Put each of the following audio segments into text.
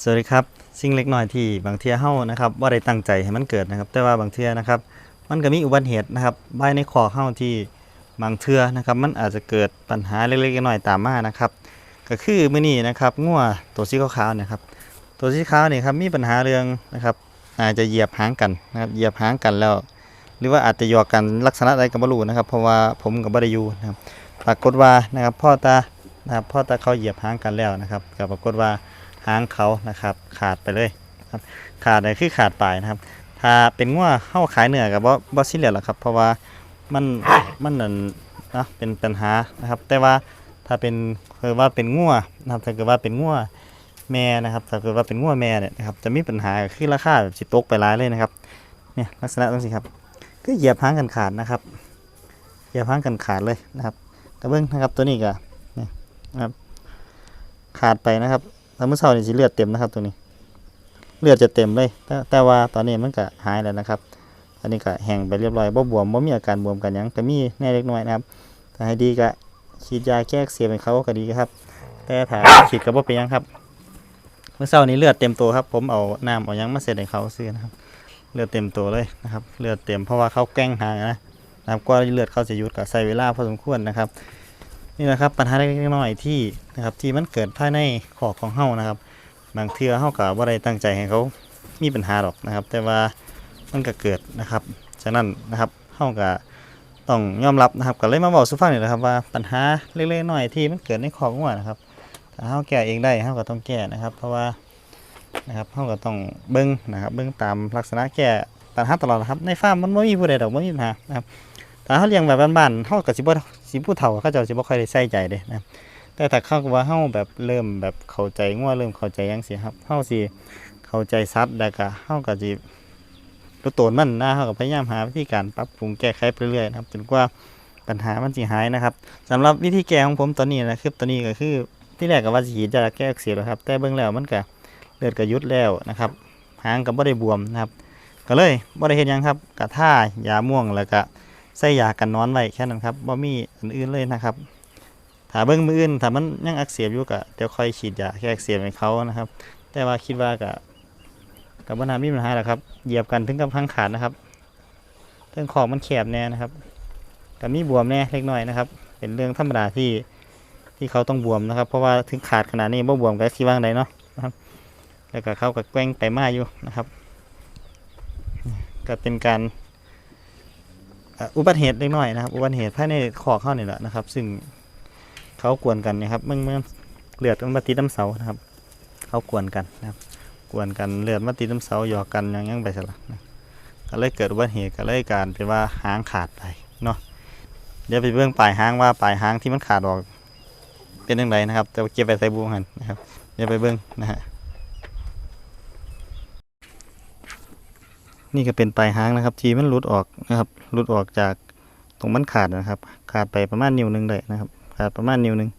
สวัสดีครับ สิ่งเล็กน้อยที่บางเทียเฮานะครับว่าได้ตั้งใจให้มันเกิดนะครับ แต่ว่าบางเทียนะครับ มันก็มีอุบัติเหตุนะครับภายในคอเฮาที่บางเทือนะครับ มันอาจจะเกิดปัญหาเล็กๆน้อยๆตามมานะครับ ก็คือมื้อนี้นะครับงัวตัวสีขาวๆเนี่ยครับ ตัวสีขาวเนี่ยครับมีปัญหาเรื่องนะครับ อาจจะเหยียบหางกันนะครับเหยียบหางกันแล้ว หรือว่าอาจจะหยอกกันลักษณะใดก็บ่รู้นะครับ เพราะว่าผมกับบ่ได้อยู่นะครับปรากฏว่านะครับพ่อตานะครับพ่อตาเขาเหยียบหางกันแล้วนะครับก็ปรากฏว่า หางเขานะครับ ขาดไปเลยครับขาดเลยคือขาดปลายนะครับ ถ้าเป็นงัวเข้าขายเนื้อกับบ่บ่สิเหลือหรอกครับ เพราะว่ามันมันนั่นนะเป็นปัญหานะครับ แต่ว่าถ้าเป็นคือว่าเป็นงัวนะครับถ้าเกิดว่าเป็นงัวแม่นะครับถ้าเกิดว่าเป็นงัวแม่เนี่ยนะครับจะมีปัญหาคือราคาแบบสิตกไปหลายเลยนะครับเนี่ยลักษณะตรงนี้ครับก็เหยียบหางกันขาดนะครับเหยียบหางกันขาดเลยนะครับกระเบื้องนะครับตัวนี้ก็นี่นะครับขาดไปนะครับ แล้วเมื่อเช้านี่สิเลือดเต็มนะครับตัวนี้ เลือดจะเต็มเลย แต่แต่ว่าตอนนี้มันก็หายแล้วนะครับ อันนี้ก็แห้งไปเรียบร้อยบ่บวมบ่มีอาการบวมกันยังก็มีแน่เล็กน้อยนะครับถ้าให้ดีก็ฉีดยาแก้เสียบให้เขาก็ดีครับ แต่ถ้าฉีดก็บ่เป็นยังครับเมื่อเช้านี้เลือดเต็มตัวครับ ผมเอาน้ำเอายังมาเสร็จให้เขาซื้อนะครับ เลือดเต็มตัวเลยนะครับ เลือดเต็มเพราะว่าเขาแกล้งหางนะนะครับก็เลือดเขาจะยุดกับใส่เวลาพอสมควรนะครับ นี่นะครับปัญหาเล็กๆน้อยๆที่นะครับที่มันเกิดภายในขอกของเฮานะครับ บางเทื่อเฮากับว่าได้ตั้งใจให้เขามีปัญหาหรอกนะครับ แต่ว่ามันก็เกิดนะครับฉะนั้นนะครับเฮาก็ต้องยอมรับนะครับก็เลยมาบอกสุฟังนี่แหละครับว่าปัญหาเล็กๆน้อยๆที่มันเกิดในขอกงัวนะครับถ้าเฮาแก้เองได้เฮาก็ต้องแก้นะครับ เพราะว่านะครับเฮาก็ต้องเบิ่งนะครับเบิ่งตามลักษณะแก้ปัญหาตลอดนะครับในฟาร์มมันไม่มีผู้ใดดอกไม่มีปัญหานะครับ ถ้าเขาเลี้ยงแบบบ้านๆเขากับสิบ่สิผู้เฒ่าเขาเจ้าสิบ่ค่อยได้ใส่ใจเด้นะแต่ถ้าเขาก็ว่าเฮาแบบเริ่มแบบเข้าใจงัวเริ่มเข้าใจจังซี่ครับเฮาสิเข้าใจสัตว์แล้วก็เฮาก็สิรู้ตนมันนะเฮาก็พยายามหาวิธีการปรับปรุงแก้ไขไปเรื่อยนะครับจนกว่าปัญหามันสิหายนะครับสำหรับวิธีแก้ของผมตอนนี้นะครับตอนนี้ก็คือที่แรกก็ว่าสิฉีดยาแก้อักเสบแล้วครับ แต่เบิ่งแล้วมันก็เลือดก็หยุดแล้วนะครับหางก็บ่ได้บวมนะครับ ก็เลยบ่ได้เฮ็ดหยังครับกะท่ายาม่วงแล้วก็ ใส่ยากันนอนไว้แค่นั้นครับบ่มีอันอื่นเลยนะครับถ้าเบิ่งมืออื่นถ้ามันยังอักเสบอยู่ก็เดี๋ยวค่อยฉีดยาแก้อักเสบให้เขานะครับ แต่ว่าคิดว่าก็กับปัญหามีปัญหาแหละครับเหยียบกันถึงกับพังขาดนะครับเรื่องของมันแคบแน่นะครับก็มีบวมแน่เล็กน้อยนะครับ เป็นเรื่องธรรมดาที่ที่เขาต้องบวมนะครับ เพราะว่าถึงขาดขนาดนี้บ่บวมก็คิดว่าไงเนาะนะครับแล้วก็เขาก็แกว้งไปมาอยู่นะครับ ก็เป็นการ อุบัติเหตุเล็กน้อยนะครับ อุบัติเหตุภายในคอกเข้านี่แหละนะครับ ซึ่งเขากวนกันนะครับเมื่อเมื่อเลือดมันมาติดน้ำเสานะครับ เขากวนกันนะครับ กวนกันเลือดมาติดน้ำเสาหยอกกันอยังยังไปสละนะก็เลยเกิดอุบัติเหตุก็เลยการเป็นว่าหางขาดไปเนาะเดี๋ยวไปเบื้องปลายหางว่าปลายหางที่มันขาดออกเป็นยังไงนะครับแต่ว่าเก็บไปใส่บูหันนะครับเดี๋ยวไปเบื้องนะฮะ นี่ก็เป็นปลายหางนะครับ ที่มันหลุดออกนะครับหลุดออกจากตรงมันขาดนะครับ ขาดไปประมาณนิ้วหนึ่งเลยนะครับ ขาดประมาณนิ้วหนึ่ง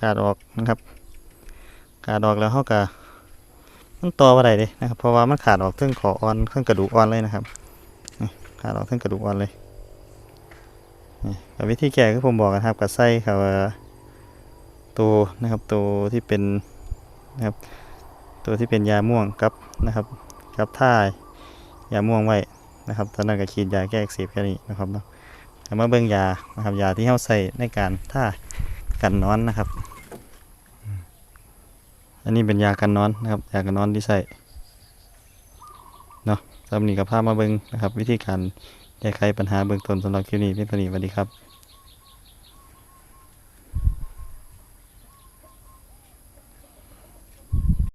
ขาดออกนะครับ ขาดออกแล้วเขาก็มันต่ออะไรเลยนะครับเพราะว่ามันขาดออกเทั้งขออ่อนเทั้งกระดูกอ่อนเลยนะครับขาดออกเทั้งกระดูกอ่อนเลยกับวิธีแก้คือผมบอกนะครับกับไส้ครับว่ตัวนะครับตัวที่เป็นนะครับตัวที่เป็นยาม่วงกับนะครับ กับท่ายาม่วงไว้นะครับตอนนั้นก็ฉีดยาแก้อักเสบแค่นี้นะครับเนาะเอามาเบิ่งยานะครับยาที่เขาใส่ในการท่ากันนอนนะครับ อันนี้เป็นยากันนอนนะครับยากันนอนที่ใส่เนาะสำหรับนี้ก็พามาเบิ่งนะครับ วิธีการแก้ไขปัญหาเบื้องต้นสำหรับคลิปนี้เพียงเท่านี้สวัสดีครับ